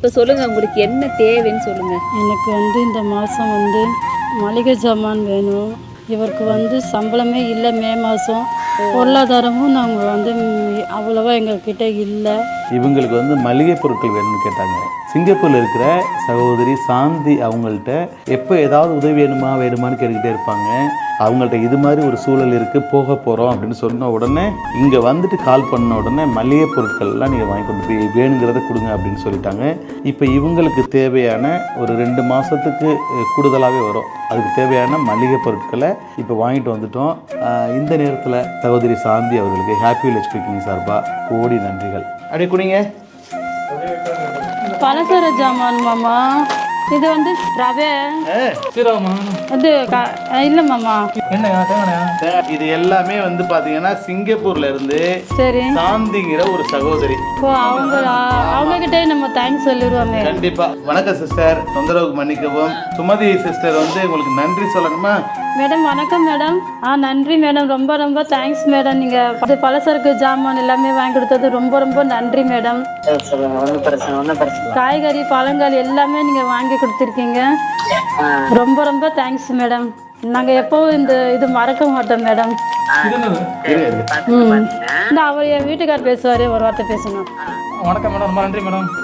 இப்போ சொல்லுங்க உங்களுக்கு என்ன தேவைன்னு சொல்லுங்க. எனக்கு வந்து இந்த மாதம் வந்து மளிகை சாமான் வேணும். இவருக்கு வந்து சம்பளமே இல்லை மே மாதம் பொருளாதாரமும் நாங்கள் வந்து அவ்வளோவா எங்கக்கிட்ட இல்லை. இவங்களுக்கு வந்து மளிகை பொருட்கள் வேணும்னு கேட்டாங்க. சிங்கப்பூரில் இருக்கிற சகோதரி சாந்தி அவங்கள்ட்ட எப்போ ஏதாவது உதவி வேணுமா வேணுமான்னு கேட்டுக்கிட்டே இருப்பாங்க. அவங்கள்ட்ட இது மாதிரி ஒரு சூழல் இருக்குது போக போகிறோம் அப்படின்னு சொன்ன உடனே இங்கே வந்துட்டு கால் பண்ண உடனே மளிகை பொருட்கள்லாம் நீங்கள் வாங்கி கொண்டு போய் வேணுங்கிறத கொடுங்க அப்படின்னு சொல்லிட்டாங்க. இப்போ இவங்களுக்கு தேவையான ஒரு ரெண்டு மாதத்துக்கு கூடுதலாகவே வரும். அதுக்கு தேவையான மளிகை பொருட்களை இப்போ வாங்கிட்டு வந்துட்டோம். இந்த நேரத்தில் சகோதரி சாந்தி அவர்களுக்கு ஹாப்பி வில்லேஜ் குக்கிங் சார்பாக கோடி நன்றிகள். அப்படியே குடிங்க பலசர ஜாமான் மாமா. இது வந்து ரவை. இது இல்லை மாமா. என்னையா தேங்காயா இது எல்லாமே வந்து பாத்தீங்கன்னா சிங்கப்பூர்ல இருந்து சரி. சாந்திங்கிற ஒரு சகோதரி. இப்போ அவங்ககிட்டே நம்ம தேங்க்ஸ் சொல்லிடுவோமே கண்டிப்பா. வணக்கம் சிஸ்டர் தொந்தரவுக்கு மன்னிக்கவும். சுமதி சிஸ்டர் வந்து உங்களுக்கு நன்றி சொல்லணுமா? மேடம் வணக்கம் மேடம். ஆ நன்றி மேடம். ரொம்ப ரொம்ப தேங்க்ஸ் மேடம். நீங்கள் இது பலசரக்கு ஜாமான் எல்லாமே வாங்கி கொடுத்தது ரொம்ப ரொம்ப நன்றி மேடம். காய்கறி பழங்கள் எல்லாமே நீங்கள் வாங்கி கொடுத்துருக்கீங்க. ரொம்ப ரொம்ப தேங்க்ஸ் மேடம். நாங்கள் எப்போவும் இந்த இது மறக்க மாட்டோம் மேடம் இந்த அவர் என் வீட்டுக்கார் பேசுவார் ஒரு வார்த்தை பேசணும். வணக்கம் மேடம் ரொம்ப நன்றி மேடம்